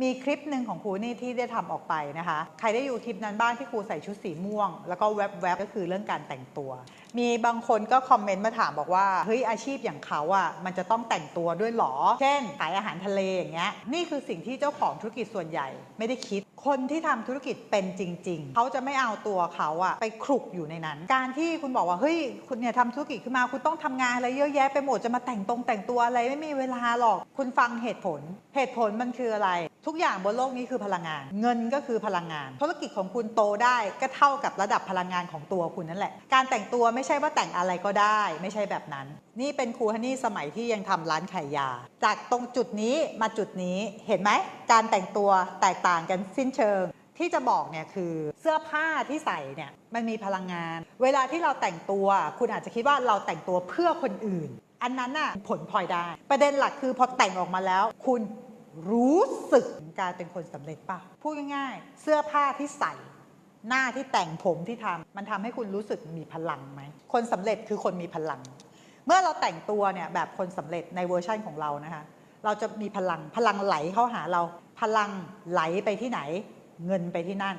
มีคลิปหนึ่งของครูนี่ที่ได้ทำออกไปนะคะ ใครได้อยู่คลิปนั้นบ้างที่ครูใส่ชุดสีม่วง แล้วก็แวบๆก็คือเรื่องการแต่งตัว มีบางคนก็คอมเมนต์มาถามบอกว่าเฮ้ยอาชีพอย่างเขาอะมันจะต้องแต่งตัวด้วยหรอ เช่นขายอาหารทะเลอย่างเงี้ยนี่คือสิ่งที่เจ้าของธุรกิจส่วนใหญ่ไม่ได้คิด คนที่ทำธุรกิจเป็นจริง ๆ เขาจะไม่เอาตัวเขาอะไปคลุกอยู่ในนั้น การที่คุณบอกว่าเฮ้ยคุณเนี่ยทำธุรกิจขึ้นมาคุณต้องทำงานอะไรเยอะแยะไปหมดจะมาแต่งตรงแต่งตัวอะไรไม่มีเวลาหรอก คุณฟังเหตุผล เหตุผลมันคืออะไร ทุกอย่างบนโลกนี้คือพลังงาน เงินก็คือพลังงาน ธุรกิจของคุณโตได้ก็เท่ากับระดับพลังงานของตัวคุณนั่นแหละ การแต่งตัวไม่ใช่ว่าแต่งอะไรก็ได้ ไม่ใช่แบบนั้น นี่เป็นครูฮันนี่สมัยที่ยังทำร้านขายยา จากตรงจุดนี้มาจุดนี้เห็นไหมการแต่งตัวแตกต่างกันสิ้นเชิงที่จะบอกเนี่ยคือเสื้อผ้าที่ใส่เนี่ยมันมีพลังงาน เวลาที่เราแต่งตัว คุณอาจจะคิดว่าเราแต่งตัวเพื่อคนอื่น อันนั้นน่ะผลพลอยได้ ประเด็นหลักคือพอแต่งออกมาแล้ว คุณรู้สึกการเป็นคนสำเร็จป่ะพูดง่ายๆ เสื้อผ้าที่ใส่ หน้าที่แต่งผมที่ทำมันทำให้คุณรู้สึกมีพลังไหม คนสำเร็จคือคนมีพลัง เมื่อเราแต่งตัวเนี่ยแบบคนสำเร็จในเวอร์ชั่นของเรานะคะ เราจะมีพลังพลังไหลเข้าหาเรา พลังไหลไปที่ไหน เงินไปที่นั่น